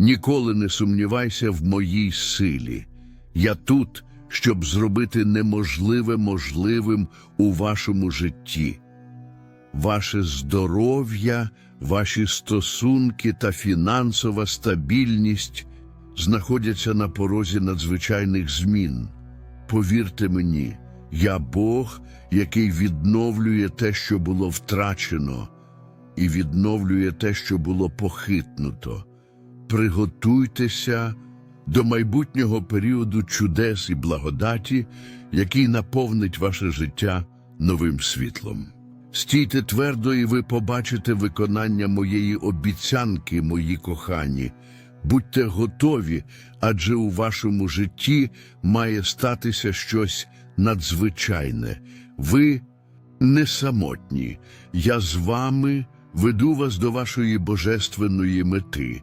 Ніколи не сумнівайся в моїй силі. Я тут, щоб зробити неможливе можливим у вашому житті. Ваше здоров'я, ваші стосунки та фінансова стабільність знаходяться на порозі надзвичайних змін. Повірте мені, я Бог, який відновлює те, що було втрачено, і відновлює те, що було похитнуто. Приготуйтеся до майбутнього періоду чудес і благодаті, який наповнить ваше життя новим світлом. Стійте твердо, і ви побачите виконання моєї обіцянки, мої кохані. Будьте готові, адже у вашому житті має статися щось надзвичайне. Ви не самотні. Я з вами веду вас до вашої божественної мети.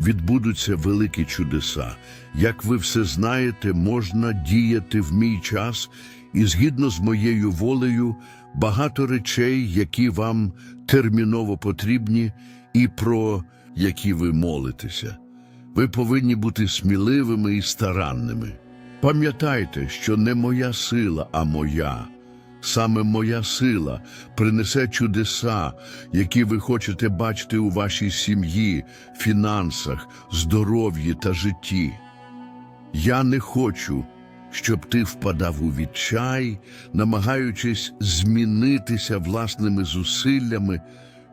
відбудуться великі чудеса. Як ви все знаєте, можна діяти в мій час, і згідно з моєю волею, багато речей, які вам терміново потрібні, і про які ви молитеся. Ви повинні бути сміливими і старанними. Пам'ятайте, що не моя сила, а моя. Саме моя сила принесе чудеса, які ви хочете бачити у вашій сім'ї, фінансах, здоров'ї та житті. Я не хочу, щоб ти впадав у відчай, намагаючись змінитися власними зусиллями,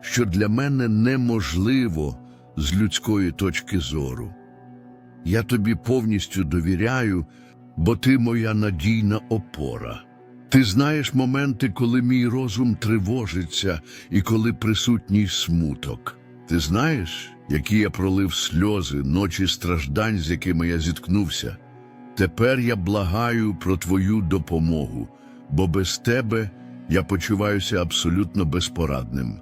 що для мене неможливо з людської точки зору. Я тобі повністю довіряю, бо ти моя надійна опора. Ти знаєш моменти, коли мій розум тривожиться і коли присутній смуток. Ти знаєш, які я пролив сльози, ночі страждань, з якими я зіткнувся. Тепер я благаю про твою допомогу, бо без тебе я почуваюся абсолютно безпорадним.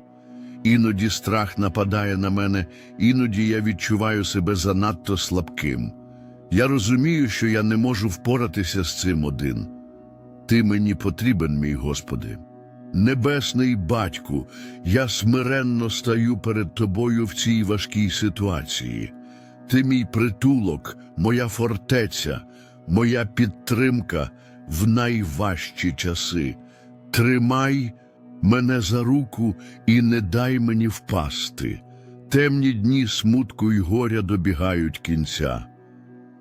Іноді страх нападає на мене, іноді я відчуваю себе занадто слабким. Я розумію, що я не можу впоратися з цим один. Ти мені потрібен, мій Господи. Небесний батьку, я смиренно стаю перед тобою в цій важкій ситуації. Ти мій притулок, моя фортеця, моя підтримка в найважчі часи. Тримай мене за руку і не дай мені впасти. Темні дні смутку й горя добігають кінця.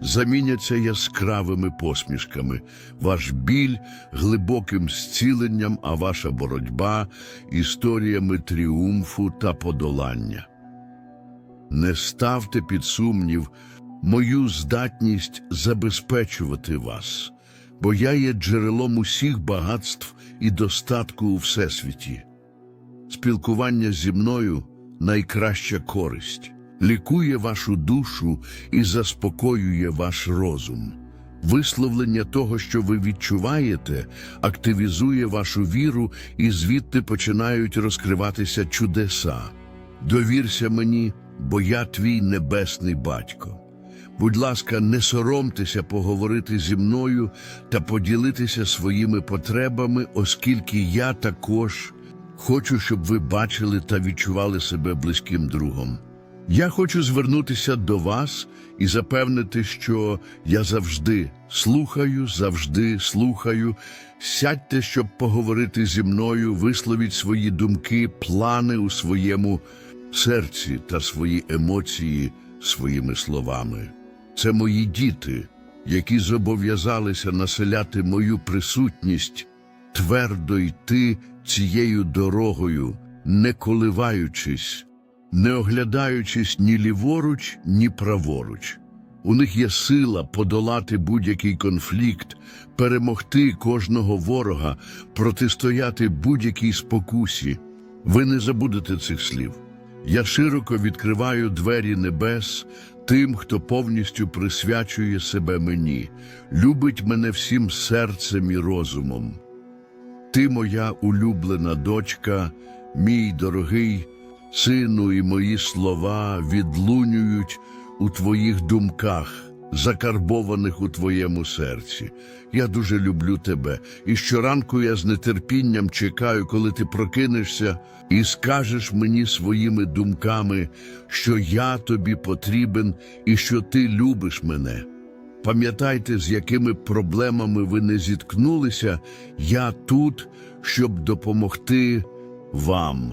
заміняться яскравими посмішками, ваш біль глибоким зціленням, а ваша боротьба історіями тріумфу та подолання. Не ставте під сумнів мою здатність забезпечувати вас, бо я є джерелом усіх багатств і достатку у всесвіті. Спілкування зі мною найкраща користь, лікує вашу душу і заспокоює ваш розум. Висловлення того, що ви відчуваєте, активізує вашу віру, і звідти починають розкриватися чудеса. Довірся мені, бо я твій небесний батько. Будь ласка, не соромтеся поговорити зі мною та поділитися своїми потребами, оскільки я також хочу, щоб ви бачили та відчували себе близьким другом. Я хочу звернутися до вас і запевнити, що я завжди слухаю, завжди слухаю. Сядьте, щоб поговорити зі мною, висловіть свої думки, плани у своєму серці та свої емоції своїми словами. Це мої діти, які зобов'язалися населяти мою присутність, твердо йти цією дорогою, не коливаючись, не оглядаючись ні ліворуч, ні праворуч. У них є сила подолати будь-який конфлікт, перемогти кожного ворога, протистояти будь-якій спокусі. Ви не забудете цих слів. Я широко відкриваю двері небес тим, хто повністю присвячує себе мені, любить мене всім серцем і розумом. Ти, моя улюблена дочка, мій дорогий сину, і мої слова відлунюють у твоїх думках, закарбованих у твоєму серці. Я дуже люблю тебе, і щоранку я з нетерпінням чекаю, коли ти прокинешся і скажеш мені своїми думками, що я тобі потрібен і що ти любиш мене. Пам'ятайте, з якими проблемами ви не зіткнулися, я тут, щоб допомогти вам.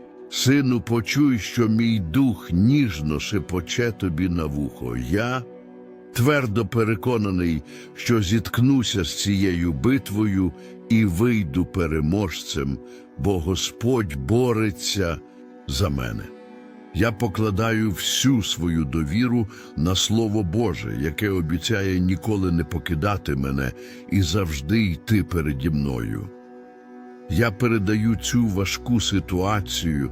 сину, почуй, що мій дух ніжно шепоче тобі на вухо. Я твердо переконаний, що зіткнуся з цією битвою і вийду переможцем, бо Господь бореться за мене. Я покладаю всю свою довіру на Слово Боже, яке обіцяє ніколи не покидати мене і завжди йти переді мною. Я передаю цю важку ситуацію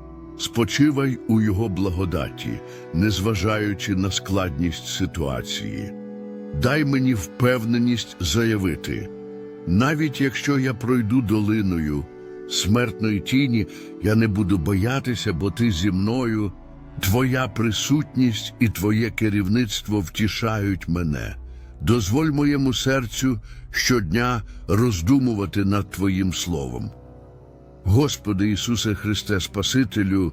Спочивай у його благодаті, незважаючи на складність ситуації. Дай мені впевненість заявити, навіть якщо я пройду долиною смертної тіні, я не буду боятися, бо ти зі мною, твоя присутність і твоє керівництво втішають мене. Дозволь моєму серцю щодня роздумувати над Твоїм словом. Господи Ісусе Христе Спасителю,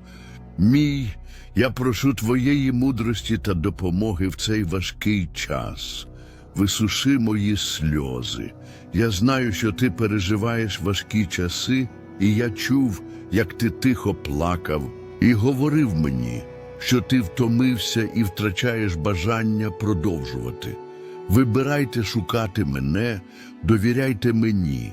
мій, я прошу Твоєї мудрості та допомоги в цей важкий час. Висуши мої сльози. Я знаю, що ти переживаєш важкі часи, і я чув, як ти тихо плакав, і говорив мені, що ти втомився і втрачаєш бажання продовжувати. Вибирайте шукати мене, довіряйте мені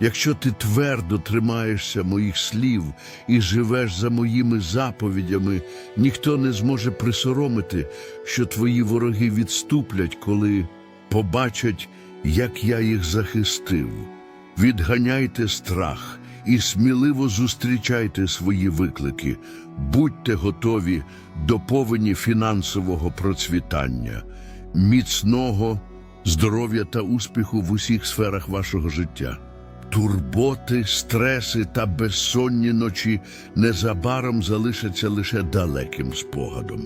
Якщо ти твердо тримаєшся моїх слів і живеш за моїми заповідями, ніхто не зможе присоромити, що твої вороги відступлять, коли побачать, як я їх захистив. Відганяйте страх і сміливо зустрічайте свої виклики, будьте готові до повені фінансового процвітання, міцного здоров'я та успіху в усіх сферах вашого життя. Турботи, стреси та безсонні ночі незабаром залишаться лише далеким спогадом.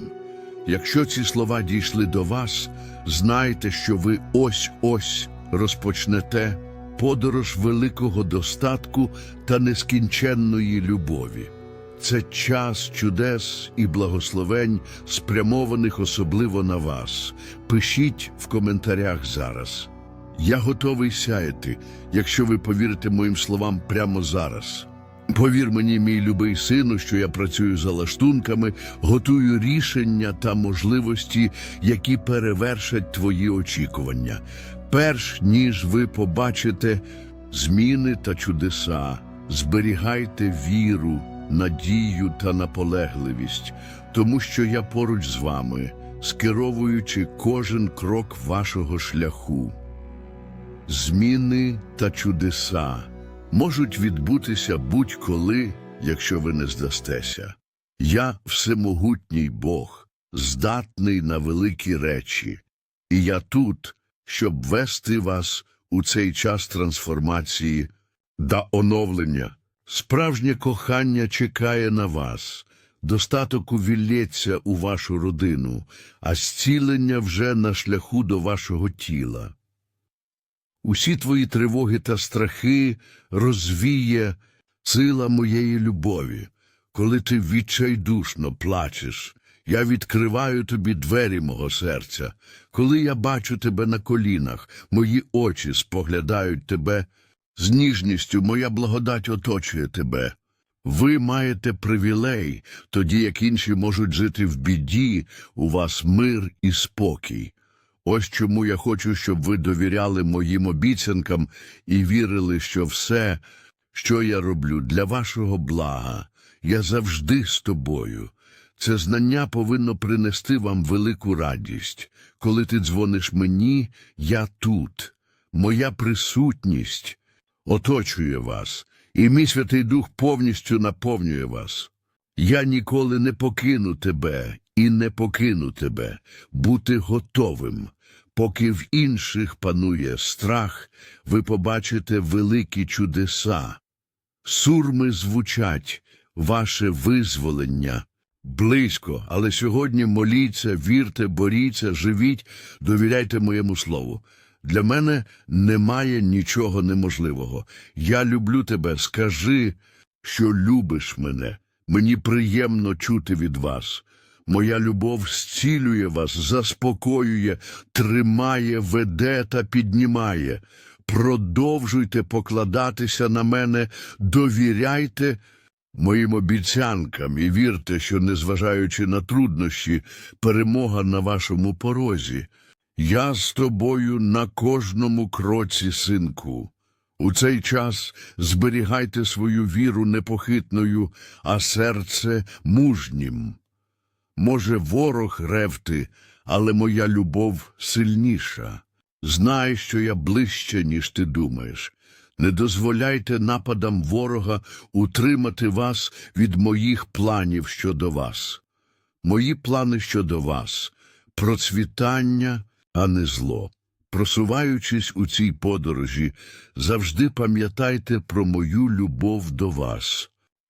Якщо ці слова дійшли до вас, знайте, що ви ось-ось розпочнете подорож великого достатку та нескінченної любові. Це час чудес і благословень, спрямованих особливо на вас. Пишіть в коментарях зараз. Я готовий сяяти, якщо ви повірите моїм словам прямо зараз. Повір мені, мій любий сину, що я працюю за лаштунками, готую рішення та можливості, які перевершать твої очікування. Перш ніж ви побачите зміни та чудеса, зберігайте віру надію та наполегливість, тому що я поруч з вами, скеровуючи кожен крок вашого шляху. Зміни та чудеса можуть відбутися будь-коли, якщо ви не здастеся. Я всемогутній Бог, здатний на великі речі, і я тут, щоб вести вас у цей час трансформації та оновлення. Справжнє кохання чекає на вас, достаток увілється у вашу родину, а зцілення вже на шляху до вашого тіла. Усі твої тривоги та страхи розвіє сила моєї любові. Коли ти відчайдушно плачеш, я відкриваю тобі двері мого серця. Коли я бачу тебе на колінах, мої очі споглядають тебе з ніжністю, моя благодать оточує тебе. Ви маєте привілей, тоді як інші можуть жити в біді, у вас мир і спокій. Ось чому я хочу, щоб ви довіряли моїм обіцянкам і вірили, що все, що я роблю для вашого блага, я завжди з тобою. Це знання повинно принести вам велику радість. Коли ти дзвониш мені, я тут. Моя присутність оточує вас, і мій Святий Дух повністю наповнює вас. Я ніколи не покину тебе і не покину тебе, бути готовим. Поки в інших панує страх, ви побачите великі чудеса. Сурми звучать, ваше визволення близько, але сьогодні моліться, вірте, боріться, живіть, довіряйте моєму слову. Для мене немає нічого неможливого. Я люблю тебе, скажи, що любиш мене. Мені приємно чути від вас. Моя любов зцілює вас, заспокоює, тримає, веде та піднімає. Продовжуйте покладатися на мене, довіряйте моїм обіцянкам і вірте, що, незважаючи на труднощі, перемога на вашому порозі. Я з тобою на кожному кроці, синку. У цей час зберігайте свою віру непохитною, а серце мужнім. Може, ворог ревти, але моя любов сильніша. Знай, що я ближче, ніж ти думаєш. Не дозволяйте нападам ворога утримати вас від моїх планів щодо вас. Мої плани щодо вас процвітання, а не зло. Просуваючись у цій подорожі, завжди пам'ятайте про мою любов до вас.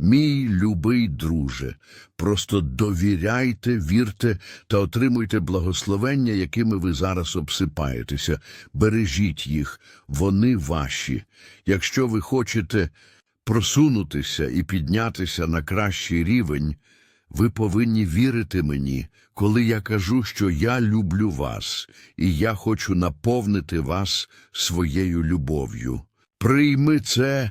мій любий друже. Просто довіряйте, вірте та отримуйте благословення, якими ви зараз обсипаєтеся. Бережіть їх, вони ваші. Якщо ви хочете просунутися і піднятися на кращий рівень, ви повинні вірити мені, коли я кажу, що я люблю вас, і я хочу наповнити вас своєю любов'ю. Прийми це,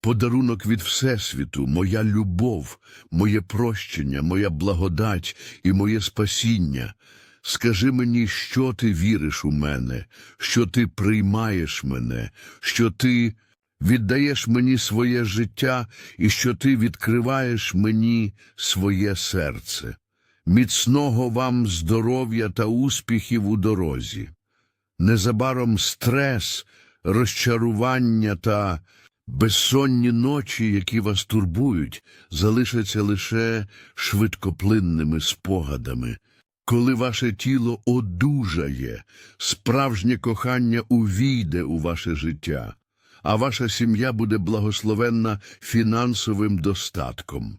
Подарунок від Всесвіту, моя любов, моє прощення, моя благодать і моє спасіння. Скажи мені, що ти віриш у мене, що ти приймаєш мене, що ти віддаєш мені своє життя і що ти відкриваєш мені своє серце. Міцного вам здоров'я та успіхів у дорозі. Незабаром стрес, розчарування та Безсонні ночі, які вас турбують, залишаться лише швидкоплинними спогадами. Коли ваше тіло одужає, справжнє кохання увійде у ваше життя, а ваша сім'я буде благословенна фінансовим достатком.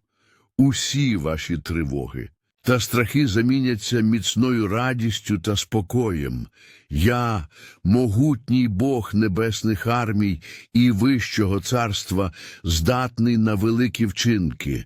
Усі ваші тривоги та страхи заміняться міцною радістю та спокоєм. Я, могутній Бог небесних армій і Вищого царства, здатний на великі вчинки.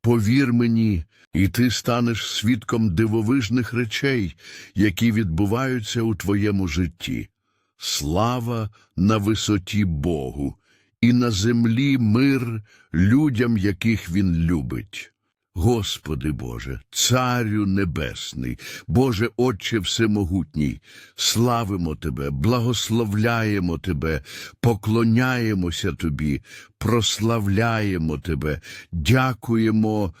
Повір мені, і ти станеш свідком дивовижних речей, які відбуваються у твоєму житті. Слава на висоті Богу, і на землі мир людям, яких він любить. Господи Боже, Царю Небесний, Боже Отче Всемогутній, славимо Тебе, благословляємо Тебе, поклоняємося Тобі, прославляємо Тебе, дякуємо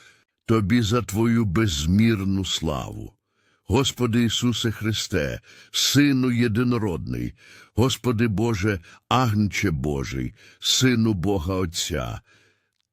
Тобі за Твою безмірну славу. Господи Ісусе Христе, Сину єдинородний, Господи Боже, Агнче Божий, Сину Бога Отця,